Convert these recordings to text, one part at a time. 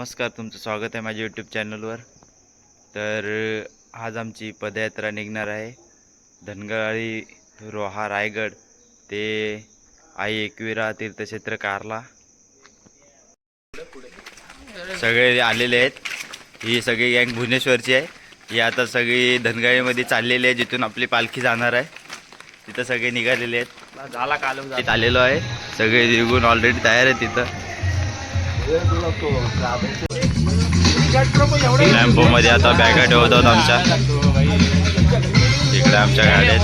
नमस्कार तुमचं स्वागत आहे माझ्या यूट्यूब चॅनलवर तर आज आमची पदयात्रा निघणार आहे. धनगराळी रोहा रायगड ते आई एकविरा तीर्थक्षेत्र कारला. सगळे आलेले आहेत. ही सगळी गँग भुवनेश्वरची आहे. ही आता सगळी धनगाळीमध्ये चाललेली आहे जिथून आपली पालखी जाणार आहे. तिथं सगळे निघालेले आहेत. झाला काल आलेलो आहे. सगळे निघून ऑलरेडी तयार आहे तिथं लॅम्पो मध्ये आता बॅगा ठेवतात आमच्या. इकडे आमच्या गाड्या.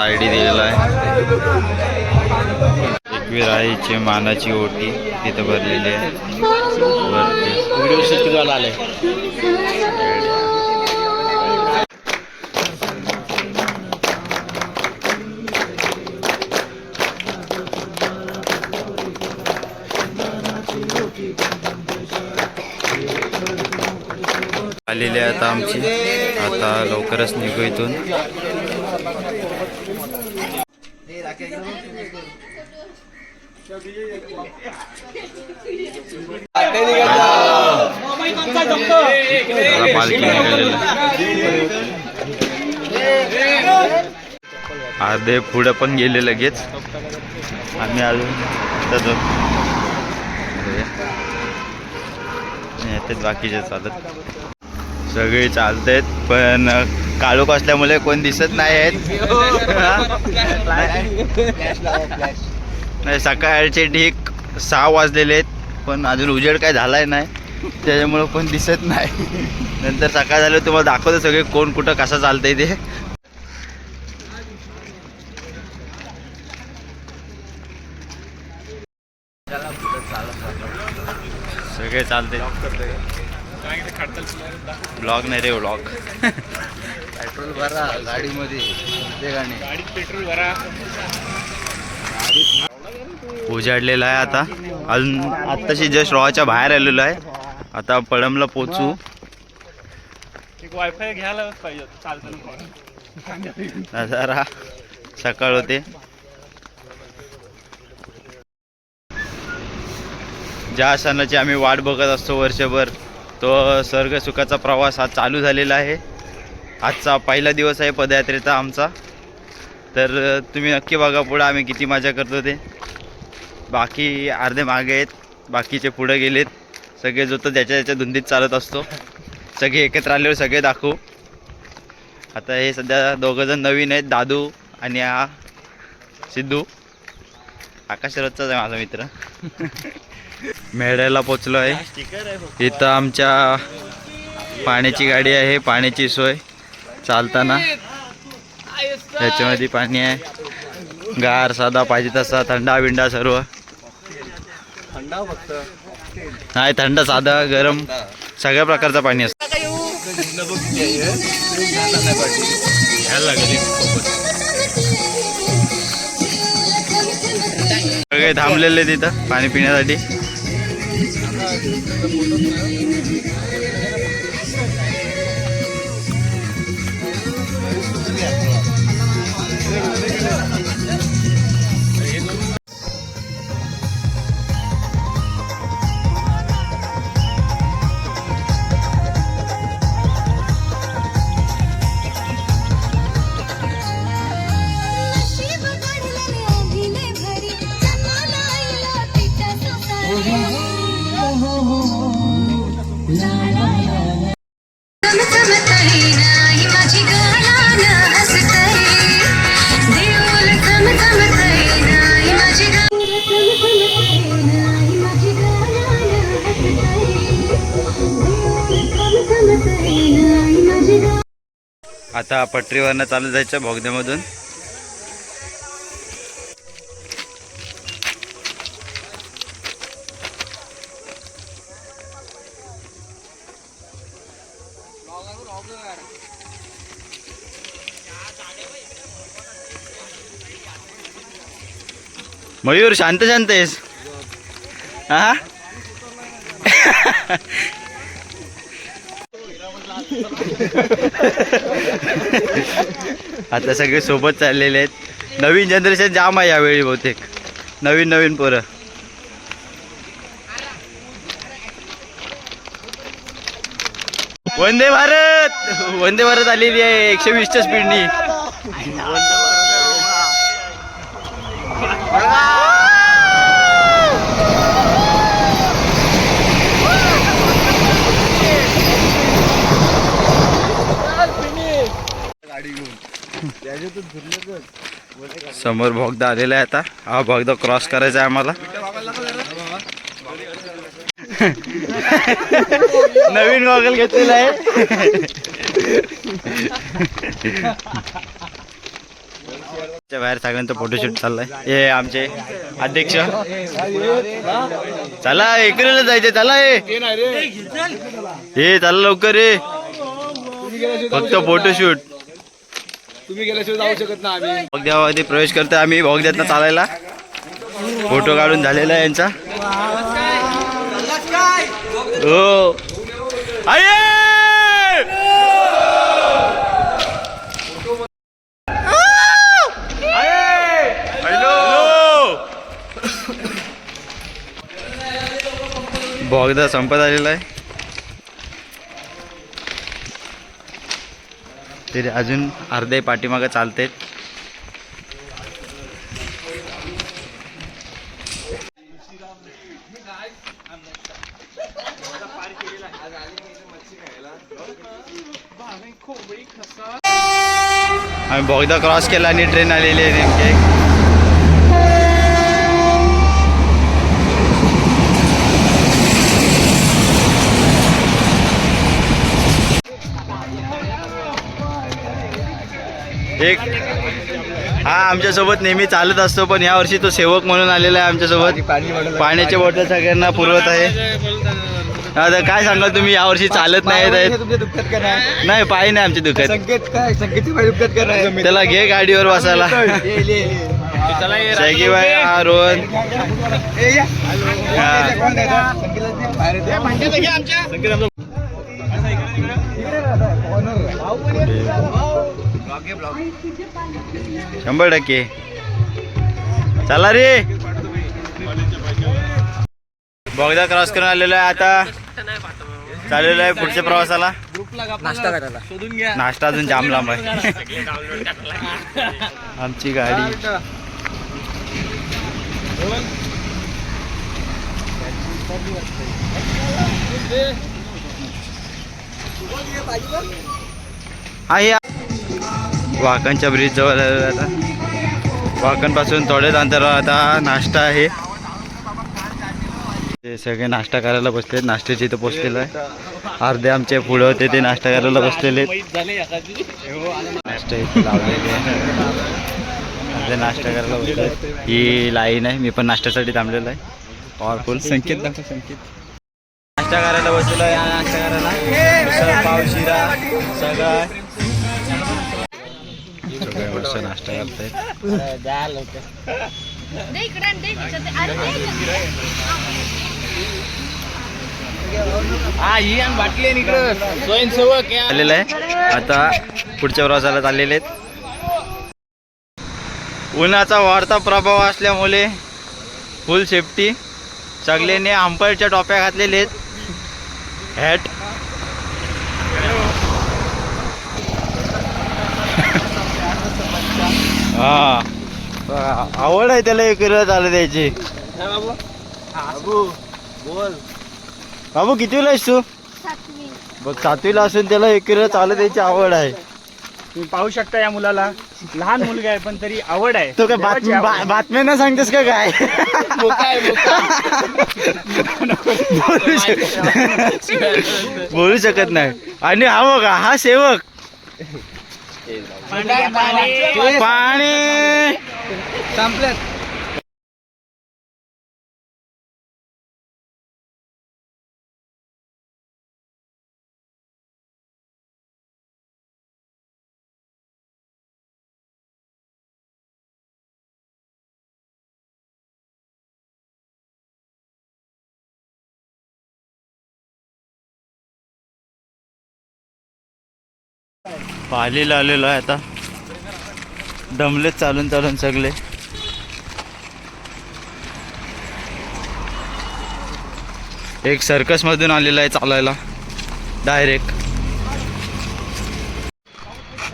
आय डी दिलेला आहे. एकवीर आईची मानाची ओटी तिथं भरलेली आहे. वरती आता आमची आता लवकरच निघू इथून. अर्धे पुढं पण गेले लगेच. आम्ही अजून इथंच बाकीचे चालत. सगळे चालतायत पण काळोख असल्यामुळे कोण दिसत नाही आहेत. नाही सकाळचे ठीक सहा वाजलेले आहेत पण अजून उजेड काय झालाय नाही. त्याच्यामुळं कोण दिसत नाही. नंतर सकाळ झालं तुम्हाला दाखवतो सगळे कोण कुठं कसं चालतंय ते. सगळे चालते ब्लॉग नाही रे ब्लॉग पेट्रोल भरा गाडीमध्ये गाडीत पेट्रोल भरा उजाडलेला आहे आता. अजून आत्ताशी जस्ट रॉच्या बाहेर आलेलो आहे. आता पळमला पोचू वायफाय घ्यायलाच पाहिजे जरा सकाळ होते. ज्या सणाची आम्ही वाट बघत असतो वर्षभर तो स्वर्गसुखाचा प्रवास हा चालू झालेला आहे. आजचा पहिला दिवस आहे पदयात्रेचा आमचा. तर तुम्ही नक्की बघा पुढं आम्ही किती मजा करतो ते. बाकी अर्धे मागे आहेत बाकीचे पुढे गेलेत. सगळे जो तो त्याच्या त्याच्या धुंदीत चालत असतो. सगळे एकत्र आल्यावर सगळे दाखवू. आता हे सध्या दोघंजण नवीन आहेत दादू आणि हा सिद्धू. आकाश रथचाच आहे माझा मित्र. मेढ्याला पोचलो आहे. इथं आमच्या पाण्याची गाडी आहे पाण्याची सोय. चालताना ह्याच्यामध्ये पाणी आहे. गार साधा पाहिजे तसा थंडा बिंडा सर्व. थंडा फक्त नाही थंड साधा गरम सगळ्या प्रकारचं पाणी असतं. सगळे थांबलेले तिथं पाणी पिण्यासाठी. शिव काढलेले अभिने भरी आता पटरीवरनं चालू जायचं बोगद्यामधून मयूर शांत शांत आहेस? हा? आता सगळे सोबत चाललेले आहेत. नवीन जनरेशन जाम आहे यावेळी बहुतेक. नवीन नवीन पोरं. वंदे भारत! वंदे भारत आलेली आहे एकशे वीसच्या स्पीडनी समोर भोगदा आलेला आहे आता. हा भोगदा क्रॉस करायचा आहे आम्हाला. नवीन गॉगल घेतलेला आहे. बाहेर सगळ्यांचा फोटोशूट चाललाय. हे आमचे अध्यक्ष. चला इकडेला जायचे चला हे हे चला लवकर रे फक्त फोटोशूट तुम्ही गेल्याशिवाय जाऊ शकत ना आम्ही. भोगद्यामध्ये प्रवेश करतो आम्ही भोगद्यातनं चालायला. फोटो काढून झालेला आहे यांचा. हो. आये! भोगदा संपत आलेला आहे. तरी अजून अर्धे पाठीमागं चालतेत. आम्ही बोगदा क्रॉस केला आणि ट्रेन आलेली आहे नेमके. एक हा आमच्यासोबत नेहमी चालत असतो पण यावर्षी तो सेवक म्हणून आलेला आहे आमच्यासोबत. पाण्याच्या बॉटल सगळ्यांना पुरवत आहे. आता काय सांगाल तुम्ही यावर्षी चालत नाही येत आहेत नाही? नाही पाय नाही आमचे दुखत. त्याला घे गाडीवर बसायला. ये, ये, ये. शैकी बाई हा. रोहन शंभर टक्के. चला रे. बोगदा क्रॉस करून आलेलो आहे आता. चाललेलो आहे पुढच्या प्रवासाला. नाश्ता करायला शोधून घ्या. नाश्ता अजून जाम लांब आहे. आमची गाडी. आहे वाकणच्या ब्रिज जवळ आलेलो आहे आता. वाकणपासून थोडेच अंतरावर आता नाश्ता आहे. ते सगळे नाश्ता करायला बसलेत. नाश्त्याचे इथं पोचलेलं आहे. अर्धे आमचे पुढं होते ते नाश्ता करायला बसलेले नाश्ता इथे लावलेले अर्धे नाश्ता करायला बसले ही लाईन आहे. मी पण नाश्त्यासाठी थांबलेलो आहे. पॉवरफुल संकेत दाखव संकेत. नाश्ता करायला बसलेलो आहे. नाश्ता करायला. मिसळ पाव शिरा सगळं नाश्ता आलेलं आहे. आता पुढच्या प्रवासाला चाललेले आहेत. उन्हाचा वाढता प्रभाव असल्यामुळे फुल सेफ्टी सगळ्यांनी अंपायरच्या टोप्या घातलेल्या आहेत. हॅट हा. आवड आहे त्याला एक चालू द्यायची. बाबू? बोल. बाबू कितीला आहेस तू? सातवी. बघ सातवीला असून त्याला एक चालू द्यायची आवड आहे. तुम्ही पाहू शकता या मुलाला. लहान मुलगा आहे पण तरी आवड आहे. तो काय बातमी. बातम्या नाही सांगतेस का काय. बोलू शक- बोलू शकत नाही. आणि हा बघा हा सेवक. पाणी. संपल्यात पालीला आलेलो आहे आता. दमलेत चालून चालून सगळे. एक सर्कस मधून आलेला आहे चालायला. डायरेक्ट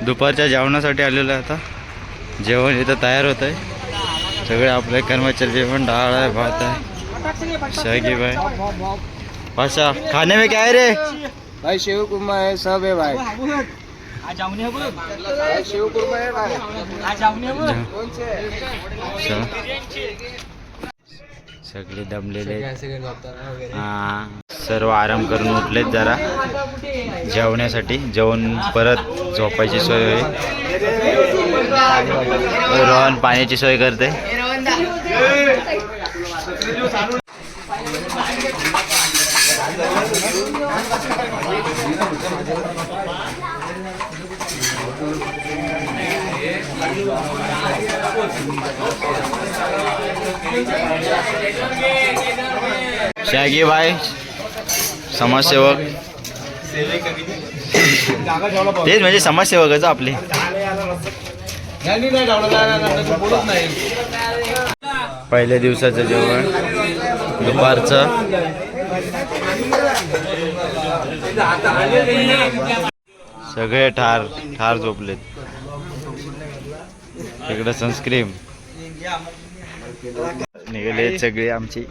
दुपारच्या जेवणासाठी आलेलो आहे आता. जेवण इथं तयार होत आहे सगळे आपले कर्मचारी जेवण डाळ आहे भात आहे. शागी भाई पाशा खाने में क्या है रे? भाई शिव कुमार है सब है भाई. सगळे दमलेले आहेत. हा. सर्व आराम करून उठलेत जरा. जेवण्यासाठी. जेवण परत झोपायची सोय होईल. रोहन पाण्याची सोय करते. शागी भाई समाजसेवक. तेच म्हणजे समाजसेवकच आपले. पहिल्या दिवसाचं जेवण दुपारचं. सगळे ठार ठार झोपलेत. इकडं सनस्क्रीम निघाले सगळे आमची.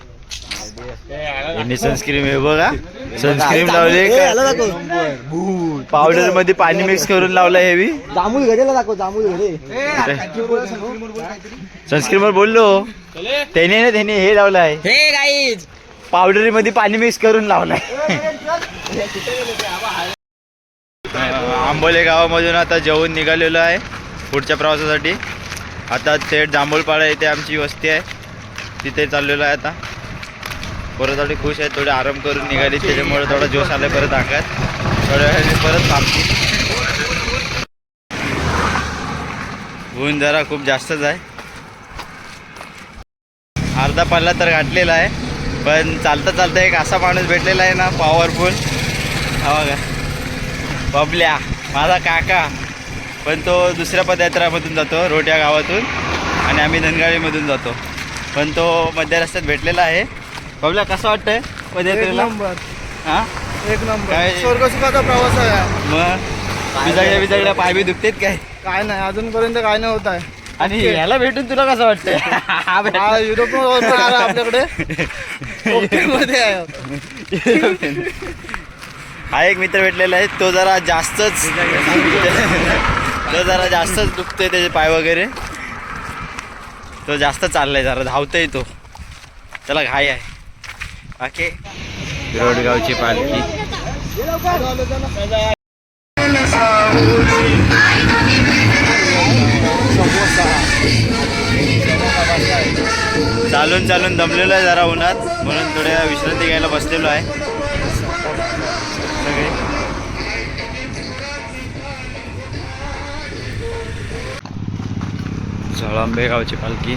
यांनी सनस्क्रीम हे बघा. सनस्क्रीम लावले. पावडरमध्ये पाणी मिक्स करून लावलं हेवी. जांभूळ घडेला दाखव जांभूळ घडे सनस्क्रीम वर बोललो त्याने ना त्याने हे लावलं आहे. हे गाईज पावडरी मध्ये पाणी मिक्स करून लावलाय आंबोले गावामधून आता जेवून निघालेलो आहे पुढच्या प्रवासासाठी. आता थेट जांभूळपाडा इथे आमची वस्ती आहे. तिथे चाललेलो आहे आता. परत थोडी खुश आहे थोडे आराम करून निघाली. त्याच्यामुळे थोडा जोश आला परत आकात थोड्या वेळाने परत थांबतील ऊन जरा खूप जास्तच आहे. अर्धा पल्ला तर गाठलेला आहे. पण चालता चालता एक असा माणूस भेटलेला आहे ना पॉवरफुल हवा का बबल्या माझा काका. पण तो दुसऱ्या पदयात्रामधून जातो रोड या गावातून. आणि आम्ही धनगाळीमधून जातो. पण तो मध्य रस्त्यात भेटलेला आहे. बबल्या कसं वाटतंय पदयात्रेला? नंबर. हां? एक नंबर. काय- स्वर्गसुखाचा प्रवास आहे. मग? बिजगड्या बिजगड्या पायबी दुखतेत काय? काय नाही अजूनपर्यंत काय नाही होत आहे. आणि ह्याला भेटून तुला कसं वाटतंय? हा. हा युरोप आला आपल्याकडे. मध्ये आहे. हा एक मित्र भेटलेला आहे. तो जरा जास्तच तो जरा जास्तच दुखतोय त्याचे पाय वगैरे. तो जास्त चाललाय जरा धावतोय तो. त्याला घाई आहे. बाकी? रोडगावची पालखी. चालून चालून दमलेलो आहे जरा उन्हात. म्हणून थोड्या विश्रांती घ्यायला बसलेलो आहे. सगळे. झळंबे गावची पालखी.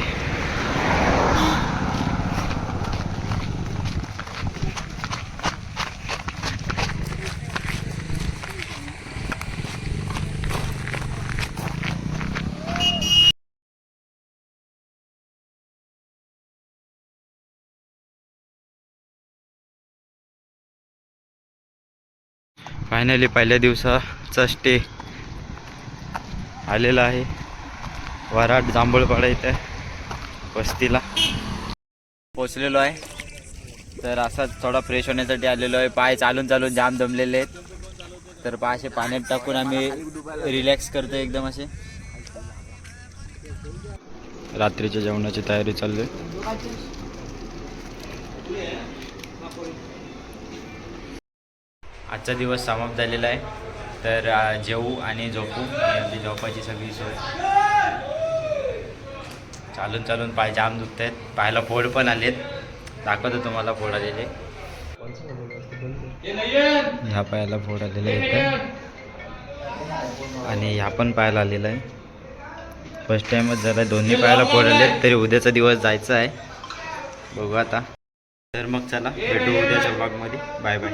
फायनली पहिल्या दिवसाचा स्टे आलेला आहे. वराड जांभूळपाडा इथे वस्तीला. पोचलेलो आहे. तर असाच थोडा फ्रेश होण्यासाठी आलेलो आहे. पाय चालून चालून जाम दमलेले आहेत. तर पाय असे पाण्यात टाकून आम्ही रिलॅक्स करतो एकदम असे. रात्रीच्या जेवणाची तयारी चालली आजचा दिवस समाप्त झालेला आहे. तर जेवू आणि झोपू. आणि आपली झोपायची सगळी सोय. चालून चालून पाय जाम दुखत आहेत पायाला फोड पण आलेत. दाखवतो तुम्हाला फोड आलेले. ह्या पायाला फोड आलेला आहेत आणि ह्या पण पायाला आलेला आहे. फर्स्ट टाईमच झाला दोन्ही पायाला फोड आले तरी उद्याचा दिवस जायचा आहे. बघू आता. तर मग चला भेटू उद्याच्या ब्लॉगमध्ये बाय बाय